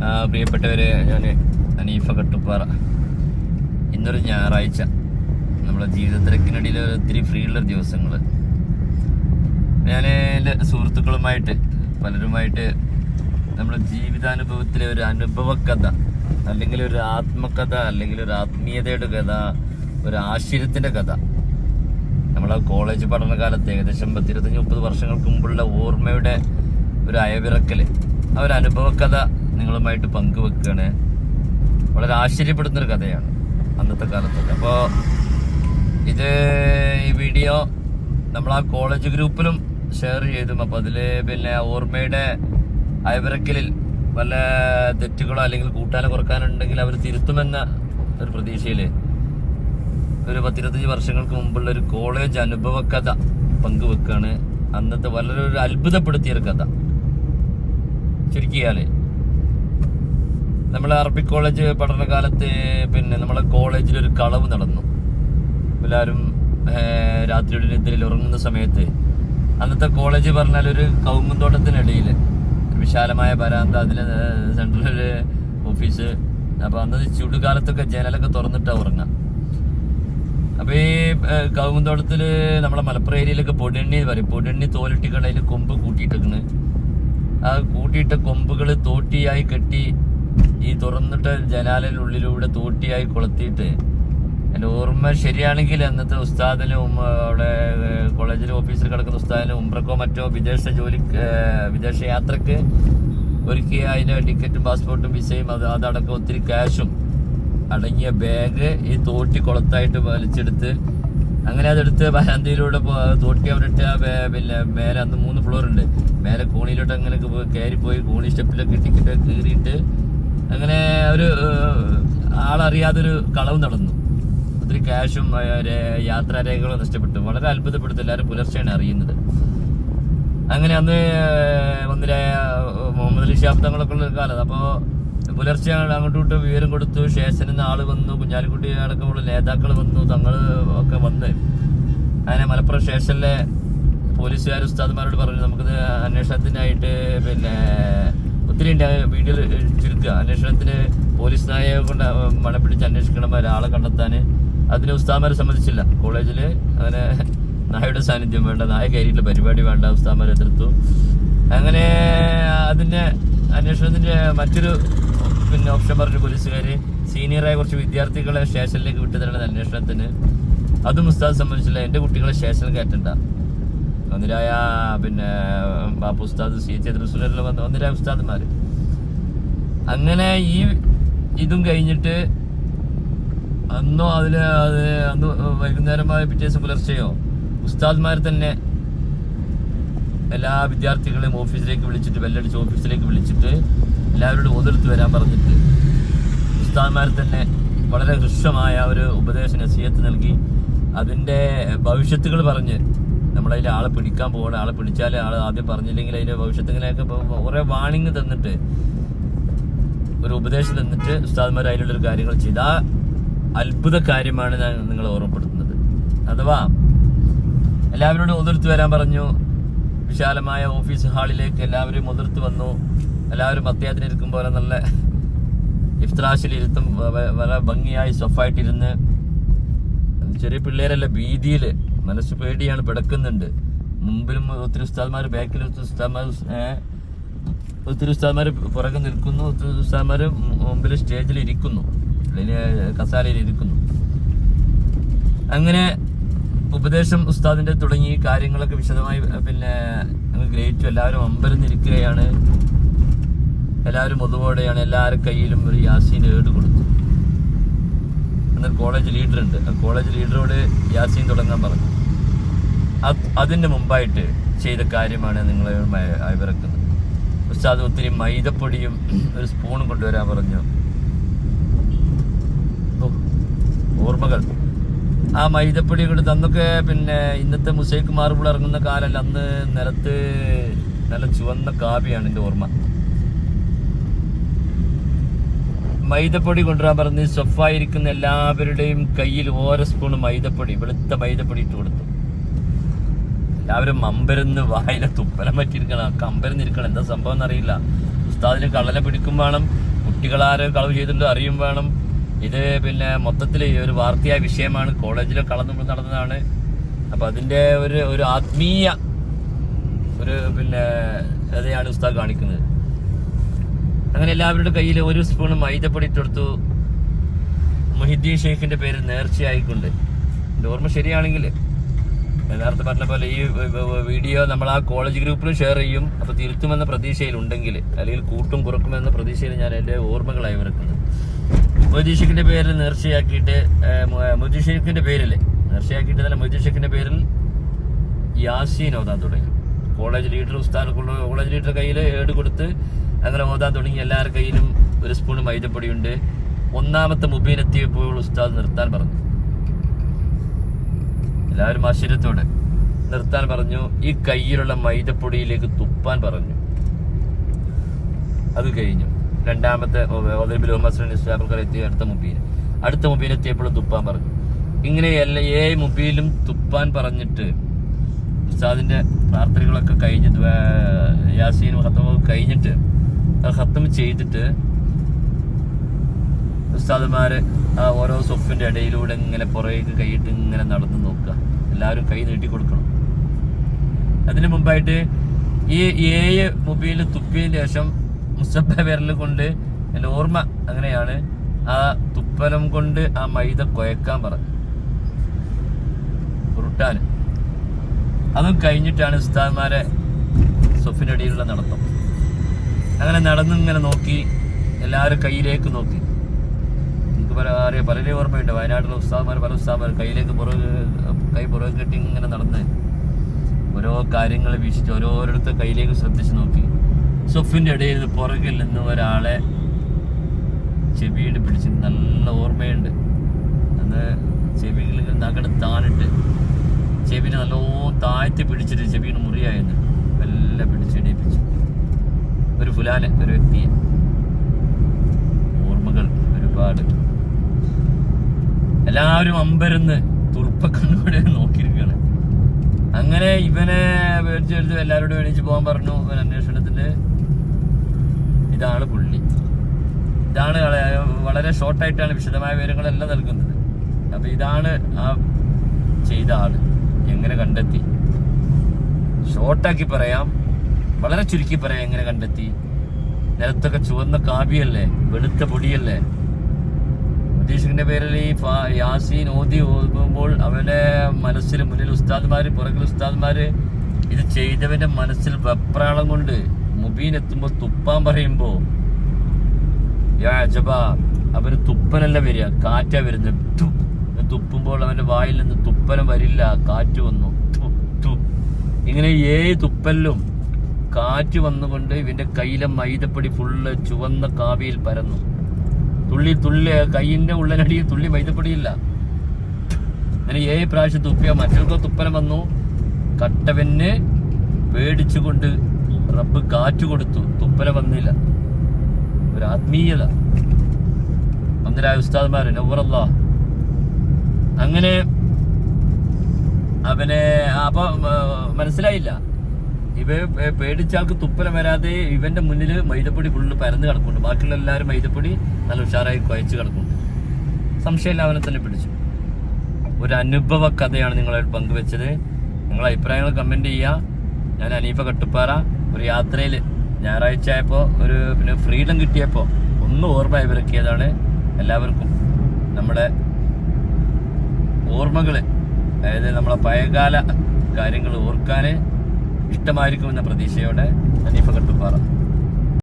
പ്രിയപ്പെട്ടവരെ ഞാൻ അനീഫ കട്ടുപ്പാറ. ഇന്നൊരു ഞായറാഴ്ച. നമ്മളെ ജീവിതത്തിരക്കിനിടയിൽ ഒത്തിരി ഫ്രീ ഉള്ള ദിവസങ്ങൾ ഞാൻ എന്റെ സുഹൃത്തുക്കളുമായിട്ട് പലരുമായിട്ട് നമ്മുടെ ജീവിതാനുഭവത്തിലെ ഒരു അനുഭവകഥ അല്ലെങ്കിൽ ഒരു ആത്മകഥ അല്ലെങ്കിൽ ഒരു ആത്മീയതയുടെ കഥ ഒരു ആശ്ചര്യത്തിന്റെ കഥ. നമ്മളെ കോളേജ് പഠനകാലത്ത് ഏകദേശം പത്തിരുപത്തഞ്ച് മുപ്പത് വർഷങ്ങൾക്ക് മുമ്പുള്ള ഓർമ്മയുടെ ഒരു അയവിറക്കൽ ആ ഒരു അനുഭവകഥ നിങ്ങളുമായിട്ട് പങ്കുവെക്കുകയാണ് വളരെ ആശ്ചര്യപ്പെടുന്ന ഒരു കഥയാണ് അന്നത്തെ കാലത്തൊക്കെ. അപ്പോൾ ഇത് ഈ വീഡിയോ നമ്മൾ ആ കോളേജ് ഗ്രൂപ്പിലും ഷെയർ ചെയ്തു. അപ്പോൾ അതിൽ പിന്നെ ഓർമ്മയുടെ അയവിറക്കലിൽ വല്ല തെറ്റുകളോ അല്ലെങ്കിൽ കൂട്ടാനോ കുറക്കാനുണ്ടെങ്കിൽ അവർ തിരുത്തുമെന്ന ഒരു പ്രതീക്ഷയിൽ ഒരു പത്തിരുപത്തഞ്ച് വർഷങ്ങൾക്ക് മുമ്പുള്ള ഒരു കോളേജ് അനുഭവ കഥ പങ്കുവെക്കുകയാണ് അന്നത്തെ വളരെ ഒരു അത്ഭുതപ്പെടുത്തിയ ഒരു കഥ. ചുരുക്കിയാൽ നമ്മളെ അറബി കോളേജ് പഠനകാലത്ത് പിന്നെ നമ്മളെ കോളേജിൽ ഒരു കളവ് നടന്നു. എല്ലാവരും രാത്രി രാത്രിയുടെ നിദ്രയിൽ ഉറങ്ങുന്ന സമയത്ത് അന്നത്തെ കോളേജ് പറഞ്ഞാൽ ഒരു കൗങ്ങുന്തോട്ടത്തിനിടയിൽ ഒരു വിശാലമായ വരാന്ത അതിന് സെൻട്രൽ ഓഫീസ്. അപ്പോൾ അന്ന് ചൂടുകാലത്തൊക്കെ ജനലൊക്കെ തുറന്നിട്ടാണ് ഉറങ്ങാം. അപ്പൊ ഈ കൗമുന്തോട്ടത്തിൽ നമ്മളെ മലപ്പുറം ഏരിയയിലൊക്കെ പൊടിയണ്ണി പറയും. പൊടിയണ്ണി തോലിട്ടി കടയിൽ കൊമ്പ് കൂട്ടിയിട്ടേക്കണ്. ആ കൂട്ടിയിട്ട കൊമ്പുകൾ തോട്ടിയായി കെട്ടി ഈ തുറന്നിട്ട ജനാലിനുള്ളിലൂടെ തൂട്ടിയായി കൊളുത്തിയിട്ട് എന്റെ ഓർമ്മ ശരിയാണെങ്കിൽ അന്നത്തെ ഉസ്താദിനും അവിടെ കോളേജിലെ ഓഫീസിൽ കിടക്കുന്ന ഉസ്താദിനും ഉംറക്കോ മറ്റോ വിദേശ ജോലി വിദേശ യാത്രയ്ക്ക് ഒരുക്കിയ അതിന്റെ ടിക്കറ്റും പാസ്പോർട്ടും വിസയും അത് അതടക്കം ഒത്തിരി ക്യാഷും അടങ്ങിയ ബാഗ് ഈ തോട്ടി കുളത്തായിട്ട് വലിച്ചെടുത്ത് അങ്ങനെ അതെടുത്ത് വരാന്തയിലൂടെ തോട്ടി അവരിട്ട് ആ പിന്നെ മേലെ അന്ന് മൂന്ന് ഫ്ലോർ ഉണ്ട്. മേലെ കോണിയിലോട്ട് അങ്ങനെ കയറിപ്പോയി കയറി പോയി കോണി സ്റ്റെപ്പിലൊക്കെ ടിക്കറ്റ് കീറിയിട്ട് ഒരു ആളറിയാതൊരു കളവ് നടന്നു. ഒത്തിരി ക്യാഷും യാത്രാരേഖകളും നഷ്ടപ്പെട്ടു. വളരെ അത്ഭുതപ്പെടുത്തി എല്ലാവരും പുലർച്ചെയാണ് അറിയുന്നത്. അങ്ങനെ അന്ന് മന്ദിരായ മുഹമ്മദ് അലി ശാബ്ദങ്ങളൊക്കെ ഉള്ള കാലം. അപ്പോൾ പുലർച്ചെ അങ്ങോട്ട് ഇങ്ങോട്ടും വിവരം കൊടുത്തു. ശേഷനിൽ നിന്ന് വന്നു കുഞ്ഞാലിക്കുട്ടി അടക്കമുള്ള നേതാക്കൾ വന്നു തങ്ങൾ ഒക്കെ വന്ന്. അങ്ങനെ മലപ്പുറം സ്റ്റേഷനിലെ പോലീസുകാർ ഉസ്താദ്മാരോട് പറഞ്ഞു നമുക്കിത് അന്വേഷണത്തിനായിട്ട് പിന്നെ ഒത്തിരി വീഡിയോ ചുരുക്കുക. അന്വേഷണത്തിന് പോലീസ് നായയെ കൊണ്ട് മഴ പിടിച്ച് അന്വേഷിക്കണം ഒരാളെ കണ്ടെത്താൻ അതിന് ഉസ്താമാരെ സമ്മതിച്ചില്ല. കോളേജിൽ അങ്ങനെ നായയുടെ സാന്നിധ്യം വേണ്ട നായ കയറിയിട്ടുള്ള പരിപാടി വേണ്ട ഉസ്താമാരെ എതിർത്തു. അങ്ങനെ അതിന്റെ അന്വേഷണത്തിന്റെ മറ്റൊരു പിന്നെ ഓപ്ഷൻ പറഞ്ഞു പോലീസുകാർ സീനിയറായ കുറച്ച് വിദ്യാർത്ഥികളെ സ്റ്റേഷനിലേക്ക് വിട്ടുതരണം അന്വേഷണത്തിന് അതും ഉസ്താദ് സമ്മതിച്ചില്ല. എന്റെ കുട്ടികളെ സ്റ്റേഷനിൽ കയറ്റണ്ട. ഒന്നിരായ പിന്നെ ബാപ്പു ഉസ്താദ് സി. വന്ന വന്ന് ഒന്നിരായ ഉസ്താദ്മാർ അങ്ങനെ ഈ ഇതും കഴിഞ്ഞിട്ട് അന്നോ അതിൽ അത് അന്ന് വൈകുന്നേരമായ പിറ്റേ ദിവസം പുലർച്ചെയോ ഉസ്താദ്മാർ തന്നെ എല്ലാ വിദ്യാർത്ഥികളെയും ഓഫീസിലേക്ക് വിളിച്ചിട്ട് ബെല്ലടിച്ച് ഓഫീസിലേക്ക് വിളിച്ചിട്ട് എല്ലാവരോടും ഓതെടുത്ത് വരാൻ പറഞ്ഞിട്ട് ഉസ്താദ്മാർ തന്നെ വളരെ ഹൃഷ്ടമായ ഒരു ഉപദേശ നസീഹത്ത് നൽകി. അതിന്റെ ഭവിഷ്യത്തുകൾ പറഞ്ഞ് നമ്മളതിൽ ആളെ പിടിക്കാൻ പോകണം ആളെ പിടിച്ചാൽ ആൾ ആദ്യം പറഞ്ഞില്ലെങ്കിൽ അതിന്റെ ഭവിഷ്യത്തുകളെയൊക്കെ കുറേ വാണിങ് തന്നിട്ട് ഒരു ഉപദേശം തന്നിട്ട് ഉസ്താദ്മാർ അതിലുള്ളൊരു കാര്യങ്ങൾ ചെയ്ത്. ആ അത്ഭുത കാര്യമാണ് ഞാൻ നിങ്ങളെ ഓർമ്മപ്പെടുത്തുന്നത്. അഥവാ എല്ലാവരോടും ഒതിർത്ത് വരാൻ പറഞ്ഞു. വിശാലമായ ഓഫീസ് ഹാളിലേക്ക് എല്ലാവരും ഒതിർത്ത് വന്നു. എല്ലാവരും അത്യാത്തിന് ഇരിക്കും പോലെ നല്ല ഇഫ്ത്രാശിലിരുത്തും വളരെ ഭംഗിയായി സൊഫായിട്ടിരുന്ന്. ചെറിയ പിള്ളേരല്ല ഭീതിയിൽ മനസ്സ് പേടിയാണ് പിടക്കുന്നുണ്ട്. മുമ്പിലും ഒത്തിരി ഉസ്താദ്മാർ ബാക്കിലും ഉസ്താദ്മാർ ഒത്തിരി ഉസ്താദ്മാർ പുറകെ നിൽക്കുന്നു ഒത്തിരി ഉസ്താദ്മാർ മുമ്പിൽ സ്റ്റേജിൽ ഇരിക്കുന്നു. അല്ലെങ്കിൽ കസാലയിൽ ഇരിക്കുന്നു. അങ്ങനെ ഉപദേശം ഉസ്താദിന്റെ തുടങ്ങി കാര്യങ്ങളൊക്കെ വിശദമായി പിന്നെ ഗ്രഹിച്ചു. എല്ലാവരും അമ്പരന്നിരിക്കുകയാണ്. എല്ലാവരും ഒതുവോടെയാണ്. എല്ലാവരുടെ കയ്യിലും ഒരു യാസീൻ ഏട് കൊടുത്തു. എന്നാൽ കോളേജ് ലീഡർ ഉണ്ട്. ആ കോളേജ് ലീഡറോട് യാസീൻ തുടങ്ങാൻ പറഞ്ഞു. അതിന്റെ മുമ്പായിട്ട് ചെയ്ത കാര്യമാണ് നിങ്ങളെ അയവിറക്കുന്നത് ഉസ്താദ് ഒത്തിരി മൈദപ്പൊടിയും ഒരു സ്പൂണും കൊണ്ടുവരാൻ പറഞ്ഞു. ഓർമ്മകൾ. ആ മൈദപ്പൊടി കൊടുത്ത് അന്നൊക്കെ പിന്നെ ഇന്നത്തെ മുസൈക്ക് മാർബിൾ ഇറങ്ങുന്ന കാലല്ല അന്ന് നിലത്ത് നല്ല ചുവന്ന കാവ്യാണ് എന്റെ ഓർമ്മ. മൈദപ്പൊടി കൊണ്ടുവരാൻ പറഞ്ഞ് സൊഫായിരിക്കുന്ന എല്ലാവരുടെയും കയ്യിൽ ഓരോ സ്പൂൺ മൈദപ്പൊടി വെളുത്ത മൈദപ്പൊടി ഇട്ട് കൊടുത്തു. എല്ലാവരും മമ്പരന്ന് വായിലെ തുപ്പലം പറ്റിയിരിക്കണം കമ്പരന്നിരിക്കണം എന്താ സംഭവം എന്നറിയില്ല. ഉസ്താദിന് കള്ളനെ പിടിക്കും വേണം കുട്ടികളാരും കളവ് ചെയ്തിട്ടുണ്ടോ അറിയും വേണം. ഇത് പിന്നെ മൊത്തത്തിൽ ഒരു വാർത്തയായ വിഷയമാണ്. കോളേജിലെ കളന്നു നടന്നതാണ്. അപ്പൊ അതിന്റെ ഒരു ഒരു ആത്മീയ ഒരു പിന്നെ അതെയാണ് ഉസ്താദ് കാണിക്കുന്നത്. അങ്ങനെ എല്ലാവരുടെ കയ്യിൽ ഒരു സ്പൂൺ മൈദപ്പൊടി ഇട്ടെടുത്തു. മുഹിദ്ദീൻ ഷെയ്ഖിന്റെ പേര് നേർച്ചയായിക്കൊണ്ട്. എന്റെ ഓർമ്മ ശരിയാണെങ്കിൽ നേരത്തെ പറഞ്ഞ പോലെ ഈ വീഡിയോ നമ്മൾ ആ കോളേജ് ഗ്രൂപ്പിൽ ഷെയർ ചെയ്യും. അപ്പൊ തിരുത്തുമെന്ന പ്രതീക്ഷയിലുണ്ടെങ്കിൽ അല്ലെങ്കിൽ കൂട്ടും കുറക്കുമെന്ന പ്രതീക്ഷയിൽ ഞാൻ എന്റെ ഓർമ്മകളായി വരക്കുന്നത് മുജീഷിഖിന്റെ പേരിൽ നേർച്ചയാക്കിയിട്ട് മുജീഷിഖിന്റെ പേരിൽ നേർച്ചയാക്കിയിട്ട് തന്നെ മുജീഷിഖിന്റെ പേരിൽ യാസീൻ ഓതാൻ തുടങ്ങി. കോളേജ് ലീഡർ ഉസ്താദ് കോളേജ് ലീഡർ കയ്യിൽ ഏട് കൊടുത്ത് അങ്ങനെ ഓതാൻ തുടങ്ങി. എല്ലാവരുടെ കയ്യിലും ഒരു സ്പൂൺ മൈദപ്പൊടിയുണ്ട്. ഒന്നാമത്തെ മുബീൻ എത്തിയപ്പോൾ ഉസ്താദ് നിർത്താൻ പറഞ്ഞു. എല്ലാവരും ആശ്ചര്യത്തോടെ നിർത്താൻ പറഞ്ഞു. ഈ കയ്യിലുള്ള മൈദപ്പൊടിയിലേക്ക് തുപ്പാൻ പറഞ്ഞു. അത് കഴിഞ്ഞു. രണ്ടാമത്തെ എത്തിയ അടുത്ത മുബീൻ അടുത്ത മുബീൻ എത്തിയപ്പോഴും തുപ്പാൻ പറഞ്ഞു. ഇങ്ങനെ എല്ലാ ഏ മുബീലും തുപ്പാൻ പറഞ്ഞിട്ട് ഉസ്താദിന്റെ പ്രാർത്ഥനകളൊക്കെ കഴിഞ്ഞ് യാസീനും ഹത്തമൊക്കെ കഴിഞ്ഞിട്ട് ഹത്തം ചെയ്തിട്ട് ഉസ്താദുമാര് ആ ഓരോ സൊഫിന്റെ ഇടയിലൂടെ ഇങ്ങനെ പുറകേക്ക് കൈയിട്ട് ഇങ്ങനെ നടന്നു നോക്കുക. എല്ലാവരും കൈ നീട്ടി കൊടുക്കണം. അതിനു മുമ്പായിട്ട് ഈ ഏഴ് മൊബൈൽ തുപ്പിയതിന് ശേഷം മുസബ വിരൽ കൊണ്ട് എന്റെ ഓർമ്മ അങ്ങനെയാണ്. ആ തുപ്പലം കൊണ്ട് ആ മൈദ കുഴക്കാൻ പറഞ്ഞു ഉരുട്ടാൻ. അതും കഴിഞ്ഞിട്ടാണ് ഉസ്താദ്മാരെ സൊഫിന്റെ അടിയിലുള്ള നടത്തം. അങ്ങനെ നടന്നിങ്ങനെ നോക്കി എല്ലാവരും കയ്യിലേക്ക് നോക്കി. പല അറിയാം പലരെയും ഓർമ്മയുണ്ട്. വയനാട്ടിലെ ഉസ്താദ്മാർ പല ഉസ്താദ്മാർ കയ്യിലേക്ക് പുറകെ കൈ പുറകെ കെട്ടി ഇങ്ങനെ നടന്ന് ഓരോ കാര്യങ്ങൾ വീക്ഷിച്ച് ഓരോരുത്തർ കയ്യിലേക്ക് ശ്രദ്ധിച്ച് നോക്കി. സൊഫിന്റെ ഇടയിൽ പുറകിൽ നിന്ന് ഒരാളെ ചെവിയിൽ പിടിച്ച് നല്ല ഓർമ്മയുണ്ട്. അന്ന് ചെവിയിൽ നഗട് താണിട്ട് ചെവിനെ നല്ലോ താഴ്ത്തി പിടിച്ചിട്ട് ചെവിന് മുറിയായിരുന്നു മെല്ലെ പിടിച്ചിടിപ്പിച്ചു ഒരു ഫുലാനെ ഒരു വ്യക്തിയെ ഓർമ്മകൾ ഒരുപാട് എല്ലാവരും അമ്പരന്ന് തുറപ്പക്കണ്ണൂടെ നോക്കിയിരിക്കുകയാണ്. അങ്ങനെ ഇവനെ മേടിച്ചെടുത്ത് എല്ലാവരോടും എണീച്ച് പോകാൻ പറഞ്ഞു. ഇവൻ അന്വേഷണത്തിൽ ഇതാണ് പുള്ളി. ഇതാണ് വള- വളരെ ഷോർട്ടായിട്ടാണ് വിശദമായ വിവരങ്ങളെല്ലാം നൽകുന്നത്. അപ്പൊ ഇതാണ് ആ ചെയ്ത ആൾ. എങ്ങനെ കണ്ടെത്തി? ഷോർട്ടാക്കി പറയാം. വളരെ ചുരുക്കി പറയാം എങ്ങനെ കണ്ടെത്തി. നിലത്തൊക്കെ ചുവന്ന കാവ്യല്ലേ? വെളുത്ത പൊടിയല്ലേ? ഉദ്ദേശിക്കുന്ന പേരിൽ ഈ യാസീൻ ഓതി ഓതുമ്പോൾ അവന്റെ മനസ്സിൽ മുന്നിൽ ഉസ്താദ്മാർ പുറകിൽ ഉസ്താദ്മാർ ഇത് ചെയ്തവന്റെ മനസ്സിൽ വെപ്രാളം കൊണ്ട് മുബീൻ എത്തുമ്പോൾ തുപ്പാൻ പറയുമ്പോൾ യാ അജബാ അവന് തുപ്പലല്ല വരിക കാറ്റാ വരുന്നത്. തുപ്പുമ്പോൾ അവന്റെ വായിൽ നിന്ന് തുപ്പലം വരില്ല കാറ്റ് വന്നു. ഇങ്ങനെ ഏഴ് തുപ്പലിലും കാറ്റ് വന്നുകൊണ്ട് ഇവന്റെ കയ്യിലെ മൈദപ്പൊടി ഫുള്ള് ചുവന്ന കാവിയിൽ പരന്നു തുള്ളി തുള്ളി കയ്യിന്റെ ഉള്ളിലടി തുള്ളി വൈദ്യപ്പെടിയില്ല. അങ്ങനെ ഏഴ് പ്രാവശ്യം തുപ്പിയ മറ്റൊരു തുപ്പനം വന്നു. കട്ടവന് പേടിച്ചുകൊണ്ട് റബ്ബ് കാറ്റ് കൊടുത്തു. തുപ്പല വന്നില്ല. ഒരു ആത്മീയത. ഒന്നരായ ഉസ്താദ്മാര് നവറല്ല അങ്ങനെ അവനെ അപ്പൊ മനസ്സിലായില്ല. ഇവ പേടിച്ചാൾക്ക് തുപ്പലം വരാതെ ഇവന്റെ മുന്നിൽ മൈദപ്പൊടി ഫുള്ള് പരന്ന് കിടക്കുന്നുണ്ട്. ബാക്കിയുള്ള എല്ലാവരും മൈദപ്പൊടി നല്ല ഉഷാറായി കുഴച്ച് കിടക്കുന്നുണ്ട്. സംശയമില്ല അവനെ തന്നെ പിടിച്ചു. ഒരു അനുഭവ കഥയാണ് നിങ്ങളായിട്ട് പങ്കുവെച്ചത്. നിങ്ങളെ അഭിപ്രായങ്ങൾ കമന്റ് ചെയ്യുക. ഞാൻ അനീഫ കട്ടുപ്പാറ. ഒരു യാത്രയിൽ ഞായറാഴ്ച ആയപ്പോൾ ഒരു പിന്നെ ഫ്രീഡം കിട്ടിയപ്പോൾ ഒന്ന് ഓർമ്മ ഇവരൊക്കെയതാണ്. എല്ലാവർക്കും നമ്മുടെ ഓർമ്മകൾ അതായത് നമ്മളെ പഴയകാല കാര്യങ്ങൾ ഓർക്കാൻ ഇഷ്ടമായിരിക്കുമെന്ന പ്രതീക്ഷയോടെ അനീഫ കട്ടുപ്പാറ.